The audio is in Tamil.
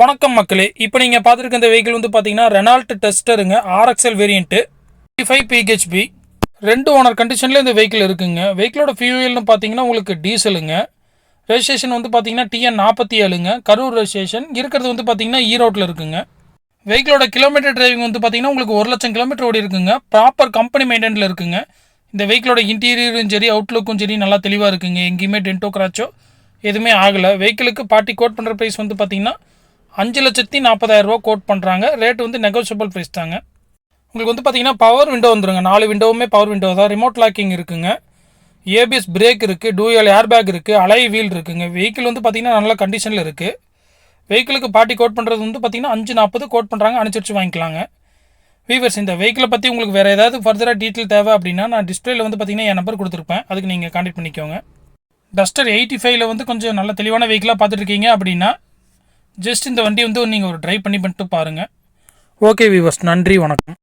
வணக்கம் மக்களே. இப்போ நீங்கள் பார்த்துருக்க இந்த வெஹிக்கிள் வந்து பார்த்தீங்கன்னா ரெனால்ட் டெஸ்டருங்க ஆர்எக்ஸ்எல் வேரியண்ட்டு ஃபைவ் பிஹெச்பி ரெண்டு ஓனர் கண்டிஷனில் இந்த வெஹிக்கிள் இருக்குங்க. வெஹிக்கிளோட ஃபியூயல்னு பார்த்தீங்கன்னா உங்களுக்கு டீசலுங்க ரெஜிஸ்ட்ரேஷன் வந்து பார்த்தீங்கன்னா டிஎன் நாற்பத்தி ஏழுங்க. கரூர் ரெஜிஸ்ட்ரேஷன் இருக்கிறது வந்து பார்த்தீங்கன்னா ஈரோட்டில் இருக்குங்க. வெஹிக்கிளோட கிலோமீட்டர் டிரைவிங் வந்து பார்த்தீங்கன்னா உங்களுக்கு ஒரு லட்சம் கிலோமீட்டர் ஓடி இருக்குங்க. ப்ராப்பர் கம்பெனி மெயின்டெனில் இருக்குங்க. இந்த வெஹிக்கிளோட இன்டீரியரும் சரி அவுட்லுக்கும் சரி நல்லா தெளிவாக இருக்குங்க. எங்கேயுமே டென்டோ கிராச்சோ எதுவுமே ஆகலை. வெஹிக்கிளுக்கு பார்ட்டி கோட் பண்ணுற ப்ரைஸ் வந்து பார்த்தீங்கன்னா அஞ்சு லட்சத்தி நாற்பதாயிரம் ரூபா கோட் பண்ணுறாங்க ரேட் வந்து நெகோஷியபிள் ப்ரைஸ் தாங்க. உங்களுக்கு வந்து பார்த்தீங்கன்னா பவர் விண்டோ வந்துருங்க. நாலு விண்டோவுமே பவர் விண்டோ தான். ரிமோட் லாக்கிங் இருக்குங்க. ஏபிஎஸ் பிரேக் இருக்குது டூயல் ஏர் பேக் இருக்குது அலை வீல் இருக்குங்க. வெஹிக்கிள் வந்து பார்த்தீங்கன்னா நல்ல கண்டிஷனில் இருக்குது வெஹிக்கிளுக்கு பார்ட்டி கோட் பண்ணுறது வந்து பார்த்தீங்கன்னா அஞ்சு நாற்பது கோட் பண்ணுறாங்க அனுசரித்து வாங்கிக்கலாங்க. வீவர்ஸ் இந்த வெஹிக்கிளை பற்றி உங்களுக்கு வேறு ஏதாவது ஃபர்தராக டீட்டெயில் தேவை அப்படின்னா நான் டிஸ்பிளேல வந்து பார்த்திங்கன்னா என் நம்பர் கொடுத்துருப்பேன். அதுக்கு நீங்கள் கான்டெக்ட் பண்ணிக்கோங்க. டஸ்டர் எயிட்டி ஃபைவ்ல வந்து கொஞ்சம் நல்ல தெளிவான வெஹிக்கிளாக பார்த்துட்ருக்கீங்க அப்படின்னா ஜஸ்ட் இந்த வண்டி வந்து நீங்கள் ஒரு ட்ரைவ் பண்ணி பண்ணிட்டு பாருங்கள் ஓகே வீவர்ஸ் நன்றி வணக்கம்.